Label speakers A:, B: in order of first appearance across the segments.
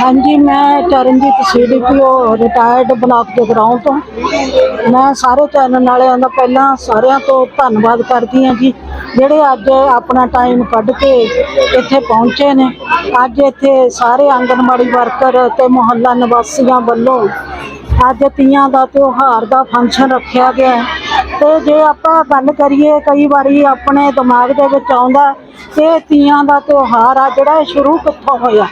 A: ਹਾਂਜੀ, ਮੈਂ Charanjit CDPO retired block Jagraon ਤੋਂ। ਮੈਂ ਸਾਰੇ ਚੈਨਲ ਵਾਲਿਆਂ ਦਾ ਪਹਿਲਾਂ ਸਾਰਿਆਂ ਤੋਂ ਧੰਨਵਾਦ ਕਰਦੀ ਹਾਂ ਜੀ, ਜਿਹੜੇ ਅੱਜ ਆਪਣਾ ਟਾਈਮ ਕੱਢ ਕੇ ਇੱਥੇ ਪਹੁੰਚੇ ਨੇ। ਅੱਜ ਇੱਥੇ ਸਾਰੇ ਆਂਗਨਵਾੜੀ ਵਰਕਰ ਤੇ ਮੁਹੱਲਾ ਨਿਵਾਸੀਆਂ ਵੱਲੋਂ ਅੱਜ ਤੀਆਂ ਦਾ ਤਿਉਹਾਰ ਦਾ ਫੰਕਸ਼ਨ ਰੱਖਿਆ ਗਿਆ ਹੈ। ਤੇ ਜੇ ਆਪਾਂ ਗੱਲ ਕਰੀਏ, ਕਈ ਵਾਰੀ ਆਪਣੇ ਦਿਮਾਗ ਦੇ ਵਿੱਚ ਆਉਂਦਾ ਕਿ ਤੀਆਂ ਦਾ ਤਿਉਹਾਰ ਆ ਜਿਹੜਾ ਇਹ ਸ਼ੁਰੂ ਕਿੱਥੋਂ ਹੋਇਆ।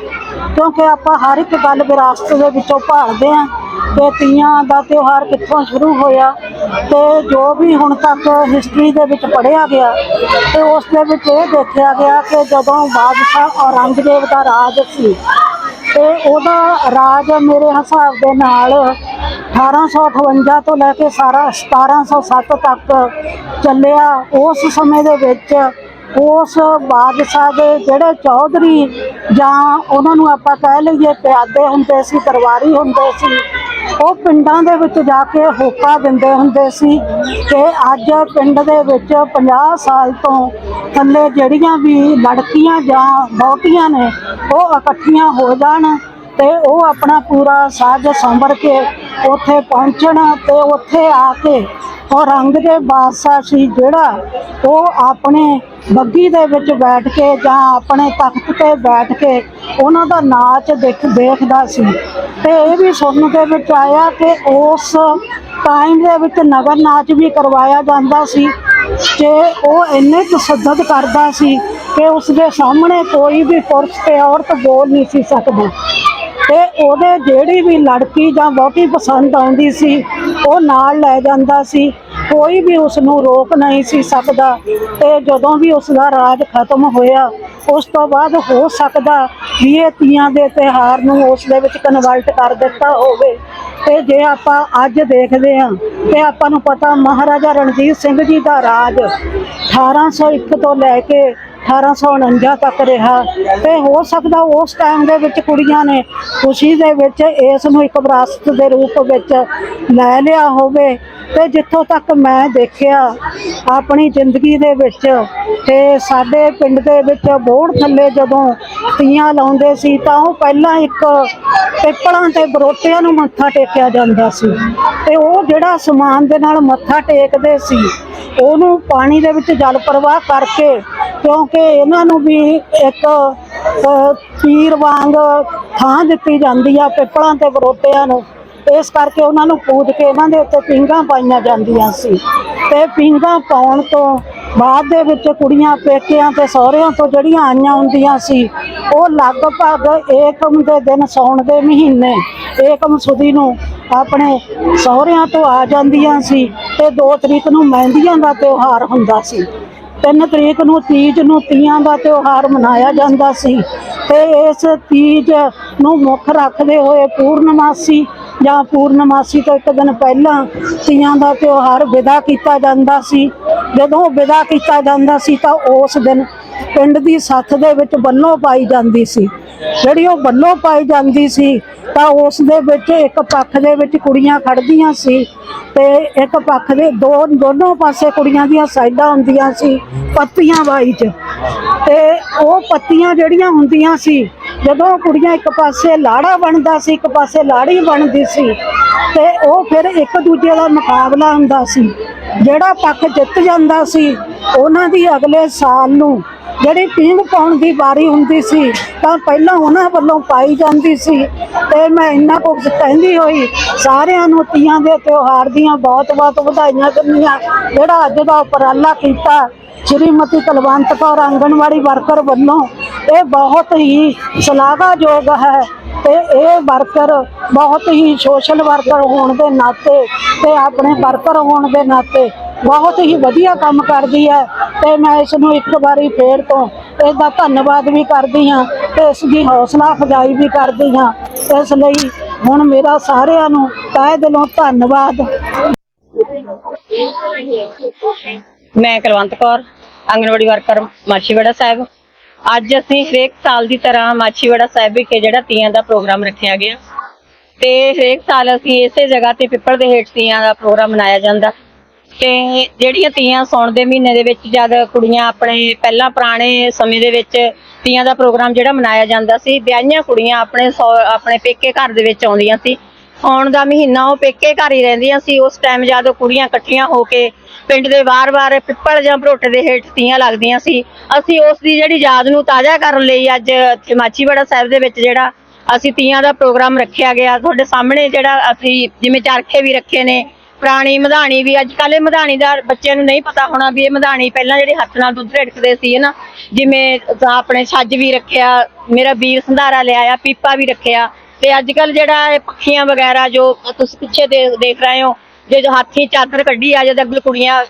A: ਕਿਉਂਕਿ ਆਪਾਂ ਹਰ ਇੱਕ ਗੱਲ ਵਿਰਾਸਤ ਦੇ ਵਿੱਚੋਂ ਭਾਲਦੇ ਆਂ ਕਿ ਤੀਆਂ ਦਾ ਤਿਉਹਾਰ ਕਿੱਥੋਂ ਸ਼ੁਰੂ ਹੋਇਆ ਤੇ ਜੋ ਵੀ ਹੁਣ ਤੱਕ ਹਿਸਟਰੀ ਦੇ ਵਿੱਚ ਪੜ੍ਹਿਆ ਗਿਆ ਤੇ ਉਸ ਦੇ ਵਿੱਚ ਇਹ ਦੇਖਿਆ ਗਿਆ ਕਿ ਜਦੋਂ ਬਾਦਸ਼ਾਹ ਔਰੰਗਜ਼ੇਬ ਦਾ ਰਾਜ ਸੀ ਤੇ ਉਹਦਾ ਰਾਜ ਮੇਰੇ ਹਿਸਾਬ ਦੇ ਨਾਲ 1858 ਤੋਂ ਲੈ ਕੇ ਸਾਰਾ 1707 ਤੱਕ ਚੱਲਿਆ। ਉਸ ਸਮੇਂ ਦੇ ਵਿੱਚ ਉਸ ਬਾਦਸ਼ਾਹ ਦੇ ਜਿਹੜੇ ਚੌਧਰੀ ਜਾਂ ਉਹਨਾਂ ਨੂੰ ਆਪਾਂ ਕਹਿ ਲਈਏ ਪਿਆਦੇ ਹੁੰਦੇ ਸੀ ਦਰਬਾਰੀ ਹੁੰਦੇ ਸੀ ਉਹ ਪਿੰਡਾਂ ਦੇ ਵਿੱਚ ਜਾ ਕੇ ਹੋਕਾ ਦਿੰਦੇ ਹੁੰਦੇ ਸੀ ਕਿ ਅੱਜ ਪਿੰਡ ਦੇ ਵਿੱਚ 50 ਸਾਲ ਤੋਂ ਥੱਲੇ ਜਿਹੜੀਆਂ ਵੀ ਲੜਕੀਆਂ ਜਾਂ ਬਹੁਤੀਆਂ ਨੇ, ਉਹ ਇਕੱਠੀਆਂ ਹੋ ਜਾਣ ਤੇ ਉਹ ਆਪਣਾ ਪੂਰਾ ਸਾਜ ਸੰਭਰ ਕੇ ਉੱਥੇ ਪਹੁੰਚਣ ਤੇ ਉੱਥੇ ਆ ਕੇ ਉਹ ਰੰਗ ਦੇ ਬਾਦਸ਼ਾਹ ਸੀ ਜਿਹੜਾ ਉਹ ਆਪਣੇ ਬੱਗੀ ਦੇ ਵਿੱਚ ਬੈਠ ਕੇ ਜਾਂ ਆਪਣੇ ਤਖਤ ਤੇ ਬੈਠ ਕੇ ਉਹਨਾਂ ਦਾ ਨਾਚ ਦੇਖ ਦੇਖਦਾ ਸੀ। ਤੇ ਇਹ ਵੀ ਸੁਣਨ ਦੇ ਵਿੱਚ ਆਇਆ ਕਿ ਉਸ ਟਾਈਮ ਦੇ ਵਿੱਚ ਨਗਰ ਨਾਚ ਵੀ ਕਰਵਾਇਆ ਜਾਂਦਾ ਸੀ ਤੇ ਉਹ ਇੰਨੇ ਤਸੱਦਦ ਕਰਦਾ ਸੀ ਕਿ ਉਸ ਦੇ ਸਾਹਮਣੇ ਕੋਈ ਵੀ ਪੁਰਸ਼ ਤੇ ਔਰਤ ਬੋਲ ਨਹੀਂ ਸੀ ਸਕਦਾ। ਤੇ ਉਹਦੇ ਜਿਹੜੀ ਵੀ ਲੜਕੀ ਜਾਂ ਬਹੁਤੀ ਪਸੰਦ ਆਉਂਦੀ ਸੀ, ਉਹ ਨਾਲ ਲੈ ਜਾਂਦਾ ਸੀ। ਕੋਈ ਵੀ ਉਸ ਨੂੰ ਰੋਕ ਨਹੀਂ ਸੀ ਸਕਦਾ ਤੇ ਜਦੋਂ ਵੀ ਉਸ ਦਾ ਰਾਜ ਖਤਮ ਹੋਇਆ, ਉਸ ਤੋਂ ਬਾਅਦ ਹੋ ਸਕਦਾ ਇਹ ਤੀਆਂ ਦੇ ਤਿਉਹਾਰ ਨੂੰ ਉਸ ਦੇ ਵਿੱਚ ਕਨਵਰਟ ਕਰ ਦਿੱਤਾ ਹੋਵੇ, ਤੇ ਜੇ ਆਪਾਂ ਅੱਜ ਦੇਖਦੇ ਹਾਂ, ਤੇ ਆਪਾਂ ਨੂੰ ਪਤਾ ਮਹਾਰਾਜਾ ਰਣਜੀਤ ਸਿੰਘ ਜੀ ਦਾ ਰਾਜ 1801 ਤੋਂ ਲੈ ਕੇ 1849 ਤੱਕ ਰਿਹਾ ਤੇ ਹੋ ਸਕਦਾ ਉਸ ਟਾਈਮ ਦੇ ਵਿੱਚ ਕੁੜੀਆਂ ਨੇ ਖੁਸ਼ੀ ਦੇ ਵਿੱਚ ਇਸ ਨੂੰ ਇੱਕ ਵਿਰਾਸਤ ਦੇ ਰੂਪ ਵਿੱਚ ਲੈ ਲਿਆ ਹੋਵੇ ਤੇ ਜਿੱਥੋਂ ਤੱਕ ਮੈਂ ਦੇਖਿਆ ਆਪਣੀ ਜ਼ਿੰਦਗੀ ਦੇ ਵਿੱਚ ਤੇ ਸਾਡੇ ਪਿੰਡ ਦੇ ਵਿੱਚ ਬੋੜ ਥੱਲੇ ਜਦੋਂ ਤੀਆਂ ਲਾਉਂਦੇ ਸੀ ਤਾਂ ਉਹ ਪਹਿਲਾਂ ਇੱਕ ਪਿੱਪਲਾਂ ਤੇ ਬਰੋਟਿਆਂ ਨੂੰ ਮੱਥਾ ਟੇਕਿਆ ਜਾਂਦਾ ਸੀ ਤੇ ਉਹ ਜਿਹੜਾ ਸਮਾਨ ਦੇ ਨਾਲ ਮੱਥਾ ਟੇਕਦੇ ਸੀ, ਉਹਨੂੰ ਪਾਣੀ ਦੇ ਵਿੱਚ ਜਲ ਪ੍ਰਵਾਹ ਕਰਕੇ ਕਿਉਂਕਿ ਇਹਨਾਂ ਨੂੰ ਵੀ ਇੱਕ ਅ, ਪੀਰ ਵਾਂਗ ਥਾਂ ਦਿੱਤੀ ਜਾਂਦੀ ਆ ਪਿੱਪਲਾਂ ਤੇ ਬਰੋਟਿਆਂ ਨੂੰ। ਇਸ ਕਰਕੇ ਉਹਨਾਂ ਨੂੰ ਪੂਜ ਕੇ ਇਹਨਾਂ ਦੇ ਉੱਤੇ ਪਿੰਗਾਂ ਪਾਈਆਂ ਜਾਂਦੀਆਂ ਸੀ। ਤੇ ਪਿੰਗਾਂ ਪਾਉਣ ਤੋਂ ਬਾਅਦ ਦੇ ਵਿੱਚ ਕੁੜੀਆਂ ਪੇਕਿਆਂ ਤੇ ਸਹੁਰਿਆਂ ਤੋਂ ਜਿਹੜੀਆਂ ਆਈਆਂ ਹੁੰਦੀਆਂ ਸੀ ਉਹ ਲਗਭਗ ਏਕਮ ਦੇ ਦਿਨ ਸੌਣ ਦੇ ਮਹੀਨੇ ਏਕਮ ਸੁਦੀ ਨੂੰ ਆਪਣੇ ਸਹੁਰਿਆਂ ਤੋਂ ਆ ਜਾਂਦੀਆਂ ਸੀ ਤੇ 2 ਤਰੀਕ ਨੂੰ ਮਹਿੰਦੀਆਂ ਦਾ ਤਿਉਹਾਰ ਹੁੰਦਾ ਸੀ। ਤਿੰਨ ਤਰੀਕ ਨੂੰ ਤੀਜ ਨੂੰ ਤੀਆਂ ਦਾ ਤਿਉਹਾਰ ਮਨਾਇਆ ਜਾਂਦਾ ਸੀ ਤੇ ਇਸ ਤੀਜ ਨੂੰ ਮੁੱਖ ਰੱਖਦੇ ਹੋਏ ਪੂਰਨਮਾਸੀ ਜਾਂ ਪੂਰਨਮਾਸੀ ਤੋਂ ਇੱਕ ਦਿਨ ਪਹਿਲਾਂ ਤੀਆਂ ਦਾ ਤਿਉਹਾਰ ਵਿਦਾ ਕੀਤਾ ਜਾਂਦਾ ਸੀ। ਜਦੋਂ ਵਿਦਾ ਕੀਤਾ ਜਾਂਦਾ ਸੀ ਤਾਂ ਉਸ ਦਿਨ ਪਿੰਡ ਦੀ ਸੱਥ ਦੇ ਵਿੱਚ ਬੱਲੋਂ ਪਾਈ ਜਾਂਦੀ ਸੀ। ਜਿਹੜੀ ਉਹ ਬੱਲੋਂ ਪਾਈ ਜਾਂਦੀ ਸੀ ਤਾਂ ਉਸ ਦੇ ਵਿੱਚ ਇੱਕ ਪੱਖ ਦੇ ਵਿੱਚ ਕੁੜੀਆਂ ਖੜਦੀਆਂ ਸੀ ਤੇ ਇੱਕ ਪੱਖ ਦੇ ਦੋ, ਦੋਨੋਂ ਪਾਸੇ ਕੁੜੀਆਂ ਦੀਆਂ ਸਾਈਡਾਂ ਹੁੰਦੀਆਂ ਸੀ ਪੱਤੀਆਂ ਵਾਈ ਚ। ਤੇ ਉਹ ਪੱਤੀਆਂ ਜਿਹੜੀਆਂ ਹੁੰਦੀਆਂ ਸੀ, ਜਦੋਂ ਕੁੜੀਆਂ ਇੱਕ ਪਾਸੇ ਲਾੜਾ ਬਣਦਾ ਸੀ, ਇੱਕ ਪਾਸੇ ਲਾੜੀ ਬਣਦੀ ਸੀ, ਤੇ ਉਹ ਫਿਰ ਇੱਕ ਦੂਜੇ ਦਾ ਮੁਕਾਬਲਾ ਹੁੰਦਾ ਸੀ। ਜਿਹੜਾ ਪੱਖ ਜਿੱਤ ਜਾਂਦਾ ਸੀ, ਉਹਨਾਂ ਦੀ ਅਗਲੇ ਸਾਲ ਨੂੰ ਜਿਹੜੀ ਪੀਣ ਪਾਉਣ ਦੀ ਵਾਰੀ ਹੁੰਦੀ ਸੀ, ਤਾਂ ਪਹਿਲਾਂ ਉਹਨਾਂ ਵੱਲੋਂ ਪਾਈ ਜਾਂਦੀ ਸੀ। ਤੇ ਮੈਂ ਇੰਨਾ ਕੁਝ ਕਹਿੰਦੀ ਹੋਈ, ਸਾਰਿਆਂ ਨੂੰ ਤੀਆਂ ਦੇ ਤਿਉਹਾਰ ਦੀਆਂ ਬਹੁਤ-ਬਹੁਤ ਵਧਾਈਆਂ ਦਿੰਦੀਆਂ। ਜਿਹੜਾ ਅੱਜ ਦਾ ਉਪਰਾਲਾ ਕੀਤਾ, ਸ਼੍ਰੀਮਤੀ ਕੁਲਵੰਤ ਕੌਰ ਆਂਗਣਵਾੜੀ ਵਰਕਰ ਵੱਲੋਂ, ਇਹ ਬਹੁਤ ਹੀ ਸ਼ਲਾਘਾਯੋਗ ਹੈ। ਤੇ ਇਹ ਵਰਕਰ ਬਹੁਤ ਹੀ ਸੋਸ਼ਲ ਵਰਕਰ ਹੋਣ ਦੇ ਨਾਤੇ ਤੇ ਆਪਣੇ ਵਰਕਰ ਹੋਣ ਦੇ ਨਾਤੇ ਬਹੁਤ ਹੀ ਵਧੀਆ ਕੰਮ ਕਰਦੀ ਹੈ ਤੇ ਮੈਂ ਇਸ ਨੂੰ ਇੱਕ ਵਾਰੀ ਫੇਰ ਤੋਂ ਇਸ ਦਾ ਧੰਨਵਾਦ ਵੀ ਕਰਦੀ ਹਾਂ ਤੇ ਇਸ ਦੀ ਹੌਸਲਾ ਅਫਜ਼ਾਈ ਵੀ ਕਰਦੀ ਹਾਂ। ਇਸ ਲਈ ਹੁਣ ਮੇਰਾ ਸਾਰਿਆਂ ਨੂੰ ਤਹਿ ਦਿਲੋਂ ਧੰਨਵਾਦ।
B: ਮੈਂ ਕੁਲਵੰਤ ਕੌਰ, ਆਂਗਣਵਾੜੀ ਵਰਕਰ ਮਾਛੀਵਾੜਾ ਸਾਹਿਬ। ਅੱਜ ਅਸੀਂ ਹਰੇਕ ਸਾਲ ਦੀ ਤਰ੍ਹਾਂ ਮਾਛੀਵਾੜਾ ਸਾਹਿਬ ਵਿਖੇ ਜਿਹੜਾ ਤੀਆਂ ਦਾ ਪ੍ਰੋਗਰਾਮ ਰੱਖਿਆ ਗਿਆ। ਤੇ ਹਰੇਕ ਸਾਲ ਅਸੀਂ ਇਸੇ ਜਗ੍ਹਾ ਤੇ ਪਿੱਪਲ ਦੇ ਹੇਠ ਤੀਆਂ ਦਾ ਪ੍ਰੋਗਰਾਮ ਮਨਾਇਆ ਜਾਂਦਾ। ਤੇ ਜਿਹੜੀਆਂ ਤੀਆਂ ਸੌਣ ਦੇ ਮਹੀਨੇ ਦੇ ਵਿੱਚ ਜਦ ਕੁੜੀਆਂ ਆਪਣੇ ਪਹਿਲਾਂ ਪੁਰਾਣੇ ਸਮੇਂ ਦੇ ਵਿੱਚ ਤੀਆਂ ਦਾ ਪ੍ਰੋਗਰਾਮ ਜਿਹੜਾ ਮਨਾਇਆ ਜਾਂਦਾ ਸੀ, ਵਿਆਹੀਆਂ ਕੁੜੀਆਂ ਆਪਣੇ ਸੌ- ਆਪਣੇ ਪੇਕੇ ਘਰ ਦੇ ਵਿੱਚ ਆਉਂਦੀਆਂ ਸੀ। ਸੌਣ ਦਾ ਮਹੀਨਾ ਉਹ ਪੇਕੇ ਘਰ ਹੀ ਰਹਿੰਦੀਆਂ ਸੀ। ਉਸ ਟਾਈਮ ਜਦ ਉਹ ਕੁੜੀਆਂ ਇਕੱਠੀਆਂ ਹੋ ਕੇ ਪਿੰਡ ਦੇ ਵਾਰ-ਵਾਰ ਪਿੱਪਲ ਜਾਂ ਭਰੋਟੇ ਦੇ ਹੇਠ ਤੀਆਂ ਲੱਗਦੀਆਂ ਸੀ, ਅਸੀਂ ਉਸ ਦੀ ਜਿਹੜੀ ਯਾਦ ਨੂੰ ਤਾਜ਼ਾ ਕਰਨ ਲਈ ਅੱਜ ਇੱਥੇ ਮਾਚੀਵਾੜਾ ਸਾਹਿਬ ਦੇ ਵਿੱਚ ਜਿਹੜਾ ਅਸੀਂ ਤੀਆਂ ਦਾ ਪ੍ਰੋਗਰਾਮ ਰੱਖਿਆ ਗਿਆ, ਤੁਹਾਡੇ ਸਾਹਮਣੇ ਜਿਹੜਾ ਅਸੀਂ ਜਿਵੇਂ ਚਰਖੇ ਵੀ ਰੱਖੇ ਨੇ ਪੁਰਾਣੀ ਮਧਾਣੀ ਵੀ, ਅੱਜ ਕੱਲ੍ਹ ਇਹ ਮਧਾਣੀ ਦਾ ਬੱਚਿਆਂ ਨੂੰ ਨਹੀਂ ਪਤਾ ਹੋਣਾ ਵੀ ਇਹ ਮਧਾਣੀ ਪਹਿਲਾਂ ਜਿਹੜੇ ਹੱਥ ਨਾਲ ਦੁੱਧ ਰਿੜਕਦੇ ਸੀ ਨਾ? ਜਿਵੇਂ ਆਪਣੇ ਛੱਜ ਵੀ ਰੱਖਿਆ, ਮੇਰਾ ਵੀਰ ਸੰਧਾਰਾ ਲਿਆਇਆ ਪੀਪਾ ਵੀ ਰੱਖਿਆ। ਤੇ ਅੱਜ ਕੱਲ ਜਿਹੜਾ ਇਹ ਪੱਖੀਆਂ ਵਗੈਰਾ ਜੋ ਤੁਸੀਂ ਪਿੱਛੇ ਦੇਖ ਰਹੇ ਹੋ, ਜੇ ਜੋ ਹਾਥੀ ਚਾਦਰ ਕੱਢੀ ਆ, ਜਦ ਅੱਗੇ ਕੁੜੀਆਂ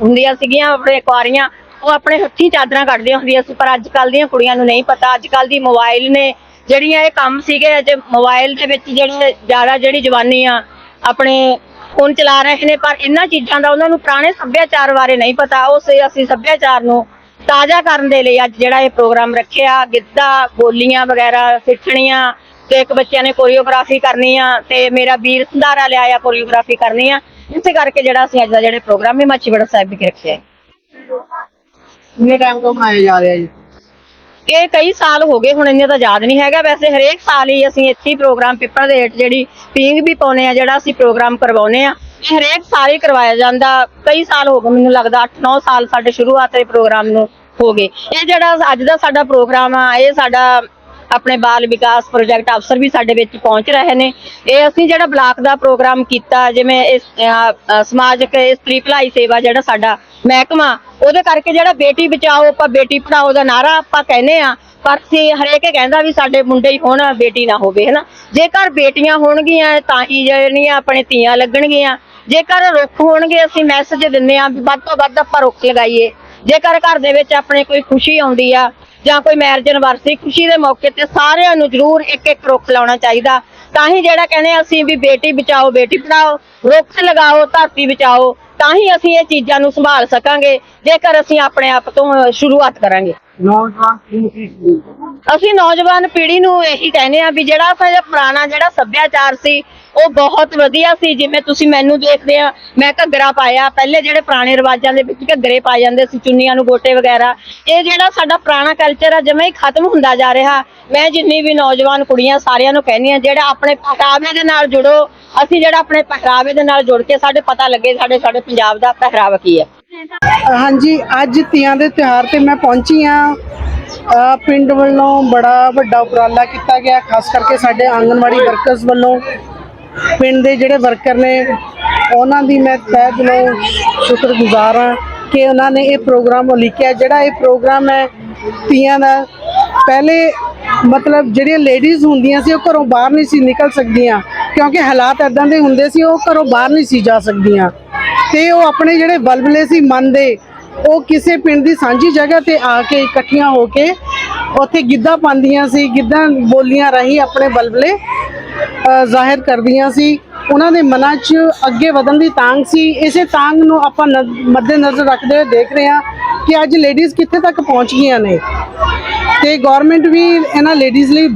B: ਹੁੰਦੀਆਂ ਸੀਗੀਆਂ, ਆਪਣੇ ਕੁਆਰੀਆਂ, ਉਹ ਆਪਣੇ ਹੱਥੀਂ ਚਾਦਰਾਂ ਕੱਢਦੀਆਂ ਹੁੰਦੀਆਂ ਸੀ, ਪਰ ਅੱਜ ਕੱਲ ਦੀਆਂ ਕੁੜੀਆਂ ਨੂੰ ਨਹੀਂ ਪਤਾ। ਅੱਜ ਕੱਲ ਦੀ ਮੋਬਾਈਲ ਨੇ ਜਿਹੜੀਆਂ ਇਹ ਕੰਮ ਸੀਗੇ, ਅੱਜ ਮੋਬਾਈਲ ਦੇ ਵਿੱਚ ਜਿਹੜੇ ਜ਼ਿਆਦਾ ਜਿਹੜੀ ਜਵਾਨੀ ਆ, ਆਪਣੇ ਫੋਨ ਚਲਾ ਰਹੇ ਨੇ, ਪਰ ਇਹਨਾਂ ਚੀਜ਼ਾਂ ਦਾ ਉਹਨਾਂ ਨੂੰ ਪੁਰਾਣੇ ਸੱਭਿਆਚਾਰ ਬਾਰੇ ਨਹੀਂ ਪਤਾ। ਉਸ ਅਸੀਂ ਸੱਭਿਆਚਾਰ ਨੂੰ ਤਾਜ਼ਾ ਕਰਨ ਦੇ ਲਈ ਅੱਜ ਜਿਹੜਾ ਇਹ ਪ੍ਰੋਗਰਾਮ ਰੱਖਿਆ। ਗਿੱਧਾ, ਬੋਲੀਆਂ ਵਗੈਰਾ ਸਿੱਖਣੀਆਂ ਤੇ ਇੱਕ ਬੱਚਿਆਂ ਨੇ ਕੋਰੀਓਗ੍ਰਾਫੀ ਕਰਨੀ ਆ ਤੇ ਮੇਰਾ ਵੀਰ ਸੰਧਾਰਾ ਲਿਆਇਆ ਕੋਰੀਓਗ੍ਰਾਫੀ ਕਰਨੀ ਆ। ਇਸੇ ਕਰਕੇ ਜਿਹੜਾ ਅਸੀਂ ਅੱਜ ਦਾ ਜਿਹੜੇ ਪ੍ਰੋਗਰਾਮ ਹੈ ਮਾਚੀਵੜਾ ਸਾਹਿਬ ਵਿਖੇ ਰੱਖਿਆ ਹੈ।
C: ਕਿੰਨੇ ਟਾਈਮ ਤੋਂ ਮਨਾਇਆ ਜਾ ਰਿਹਾ ਜੀ?
B: ਇਹ ਕਈ ਸਾਲ ਹੋ ਗਏ, ਹੁਣ ਇੰਨੇ ਤਾਂ ਯਾਦ ਨਹੀਂ ਹੈਗਾ। ਵੈਸੇ ਹਰੇਕ ਸਾਲ ਹੀ ਅਸੀਂ ਇੱਥੇ ਹੀ ਪ੍ਰੋਗਰਾਮ ਪਿੱਪਲ ਦੇ ਹੇਠ ਜਿਹੜੀ ਪੀਂਗ ਵੀ ਪਾਉਨੇ ਆ ਜਿਹੜਾ ਅਸੀਂ ਪ੍ਰੋਗਰਾਮ ਕਰਵਾਉਨੇ ਆ ਇਹ ਹਰੇਕ ਸਾਲ ਹੀ ਕਰਵਾਇਆ ਜਾਂਦਾ। ਕਈ ਸਾਲ ਹੋ ਗਏ, ਮੈਨੂੰ ਲੱਗਦਾ 8-9 ਸਾਲ ਸਾਡੇ ਸ਼ੁਰੂਆਤ ਦੇ ਪ੍ਰੋਗਰਾਮ ਨੂੰ ਹੋ ਗਏ। ਇਹ ਜਿਹੜਾ ਅੱਜ ਦਾ ਸਾਡਾ ਪ੍ਰੋਗਰਾਮ ਆ, ਇਹ ਸਾਡਾ ਆਪਣੇ ਬਾਲ ਵਿਕਾਸ ਪ੍ਰੋਜੈਕਟ ਅਫਸਰ ਵੀ ਸਾਡੇ ਵਿੱਚ ਪਹੁੰਚ ਰਹੇ ਨੇ। ਇਹ ਅਸੀਂ ਜਿਹੜਾ ਬਲਾਕ ਦਾ ਪ੍ਰੋਗਰਾਮ ਕੀਤਾ, ਜਿਵੇਂ ਇਸ ਸਮਾਜਿਕ ਇਸਤਰੀ ਭਲਾਈ ਸੇਵਾ ਜਿਹੜਾ ਸਾਡਾ ਮਹਿਕਮਾ, ਉਹਦੇ ਕਰਕੇ ਜਿਹੜਾ ਬੇਟੀ ਬਚਾਓ, ਆਪਾਂ ਬੇਟੀ ਪੜਾਓ ਦਾ ਨਾਰਾ ਆਪਾਂ ਕਹਿੰਦੇ ਆ ਪਰ ਸੀ ਹਰੇਕ ਕਹਿੰਦਾ ਵੀ ਸਾਡੇ ਮੁੰਡੇ ਹੀ ਹੋਣ ਬੇਟੀ ਨਾ ਹੋਵੇ, ਹਨਾ। ਜੇਕਰ ਬੇਟੀਆਂ ਹੋਣਗੀਆਂ, ਤਾਂ ਹੀ ਜਿਹੜੀਆਂ ਆਪਣੇ ਧੀਆਂ ਲੱਗਣਗੀਆਂ। ਜੇਕਰ ਰੁੱਖ ਹੋਣਗੇ, ਅਸੀਂ ਮੈਸੇਜ ਦਿੰਦੇ ਆ ਵੀ ਵੱਧ ਤੋਂ ਵੱਧ ਆਪਾਂ ਰੁੱਖ ਲਗਾਈਏ। ਜੇਕਰ ਘਰ ਦੇ ਵਿੱਚ ਆਪਣੇ ਕੋਈ ਖੁਸ਼ੀ ਆਉਂਦੀ ਆ ਜਾਂ ਕੋਈ ਮੈਰਿਜ ਐਨਵਰਸਰੀ ਖੁਸ਼ੀ ਦੇ ਮੌਕੇ ਤੇ ਸਾਰਿਆਂ ਨੂੰ ਜ਼ਰੂਰ ਇੱਕ ਇੱਕ ਰੁੱਖ ਲਾਉਣਾ ਚਾਹੀਦਾ। ਤਾਂ ਹੀ ਜਿਹੜਾ ਕਹਿੰਦੇ ਆ ਅਸੀਂ ਵੀ ਬੇਟੀ ਬਚਾਓ, ਬੇਟੀ ਪੜਾਓ ਰੁੱਖ ਲਗਾਓ ਧਰਤੀ ਬਚਾਓ ਤਾਂ ਹੀ ਅਸੀਂ ਇਹ ਚੀਜ਼ਾਂ ਨੂੰ ਸੰਭਾਲ ਸਕਾਂਗੇ ਜੇਕਰ ਅਸੀਂ ਆਪਣੇ ਆਪ ਤੋਂ ਸ਼ੁਰੂਆਤ ਕਰਾਂਗੇ। ਅਸੀਂ ਨੌਜਵਾਨ ਪੀੜ੍ਹੀ ਨੂੰ ਇਹੀ ਕਹਿੰਦੇ ਆ ਵੀ ਜਿਹੜਾ ਸਾਡਾ ਪੁਰਾਣਾ ਜਿਹੜਾ ਸੱਭਿਆਚਾਰ ਸੀ ਉਹ ਬਹੁਤ ਵਧੀਆ ਸੀ ਜਿਵੇਂ ਤੁਸੀਂ ਮੈਨੂੰ ਦੇਖਦੇ ਆ ਮੈਂ ਘੱਗਰਾ ਪਾਇਆ ਪਹਿਲੇ ਜਿਹੜੇ ਪੁਰਾਣੇ ਰਿਵਾਜਾਂ ਦੇ ਵਿੱਚ ਘੱਗਰੇ ਪਾਏ ਜਾਂਦੇ ਸੀ ਚੁੰਨੀਆਂ ਨੂੰ ਗੋਟੇ ਵਗੈਰਾ ਇਹ ਜਿਹੜਾ ਸਾਡਾ ਪੁਰਾਣਾ ਕਲਚਰ ਆ ਜਮੇ ਹੀ ਖਤਮ ਹੁੰਦਾ ਜਾ ਰਿਹਾ। ਮੈਂ ਜਿੰਨੀ ਵੀ ਨੌਜਵਾਨ ਕੁੜੀਆਂ ਸਾਰਿਆਂ ਨੂੰ ਕਹਿੰਦੀ ਆ ਜਿਹੜਾ ਆਪਣੇ ਪਹਿਰਾਵੇ ਦੇ ਨਾਲ ਜੁੜੋ ਅਸੀਂ ਜਿਹੜਾ ਆਪਣੇ ਪਹਿਰਾਵੇ ਦੇ ਨਾਲ ਜੁੜ ਕੇ ਸਾਡੇ ਪਤਾ ਲੱਗੇ ਸਾਡੇ ਸਾਡੇ ਪੰਜਾਬ ਦਾ ਪਹਿਰਾਵਾ ਕੀ ਹੈ।
C: ਹਾਂਜੀ, ਅੱਜ ਤੀਆਂ ਦੇ ਤਿਉਹਾਰ ਤੇ ਮੈਂ ਪਹੁੰਚੀ ਆ ਪਿੰਡ ਵੱਲੋਂ ਬੜਾ ਵੱਡਾ ਉਪਰਾਲਾ ਕੀਤਾ ਗਿਆ, ਖਾਸ ਕਰਕੇ ਸਾਡੇ ਆਂਗਨਵਾੜੀ ਵਰਕਰਸ ਵੱਲੋਂ। ਪਿੰਡ ਦੇ ਜਿਹੜੇ ਵਰਕਰ ਨੇ, ਉਹਨਾਂ ਦੀ ਮੈਂ ਤਹਿ ਦਿਲੋਂ ਸ਼ੁਕਰਗੁਜ਼ਾਰ ਹਾਂ ਕਿ ਉਹਨਾਂ ਨੇ ਇਹ ਪ੍ਰੋਗਰਾਮ ਉਲੀਕਿਆ ਜਿਹੜਾ ਇਹ ਪ੍ਰੋਗਰਾਮ ਹੈ ਤੀਆਂ ਦਾ, ਪਹਿਲੇ ਮਤਲਬ ਜਿਹੜੀਆਂ ਲੇਡੀਜ਼ ਹੁੰਦੀਆਂ ਸੀ, ਉਹ ਘਰੋਂ ਬਾਹਰ ਨਹੀਂ ਸੀ ਨਿਕਲ ਸਕਦੀਆਂ। ਕਿਉਂਕਿ ਹਾਲਾਤ ਇਦਾਂ ਦੇ ਹੁੰਦੇ ਸੀ, ਉਹ ਘਰੋਂ ਬਾਹਰ ਨਹੀਂ ਸੀ ਜਾ ਸਕਦੀਆਂ। ਤੇ ਉਹ ਆਪਣੇ ਜਿਹੜੇ ਬਲਬਲੇ ਸੀ ਮਨ ਦੇ, ਉਹ ਕਿਸੇ ਪਿੰਡ ਦੀ ਸਾਂਝੀ ਜਗ੍ਹਾ ਤੇ ਆ ਕੇ ਇਕੱਠੀਆਂ ਹੋ ਕੇ ਉੱਥੇ ਗਿੱਧਾ ਪਾਉਂਦੀਆਂ ਸੀ, ਗਿੱਧਾ ਬੋਲੀਆਂ ਰਾਹੀਂ ਆਪਣੇ ਬਲਬਲੇ ਜ਼ਾਹਿਰ ਕਰਦੀਆਂ ਸੀ। ਉਹਨਾਂ ਦੇ ਮਨਾਂ 'ਚ ਅੱਗੇ ਵਧਣ ਦੀ ਤਾਂਗ ਸੀ। ਇਸੇ ਤਾਂਗ ਨੂੰ ਆਪਾਂ ਨ- ਮੱਦੇ ਨਜ਼ਰ ਰੱਖਦੇ ਹੋਏ ਦੇਖ ਰਹੇ ਹਾਂ ਕਿ ਅੱਜ ਲੇਡੀਜ਼ ਕਿੱਥੇ ਤੱਕ ਪਹੁੰਚ ਗਈਆਂ ਨੇ। ਤੇ ਗਵਰਨਮੈਂਟ ਵੀ ਇਹਨਾਂ ਲੇਡੀਜ਼ ਲਈ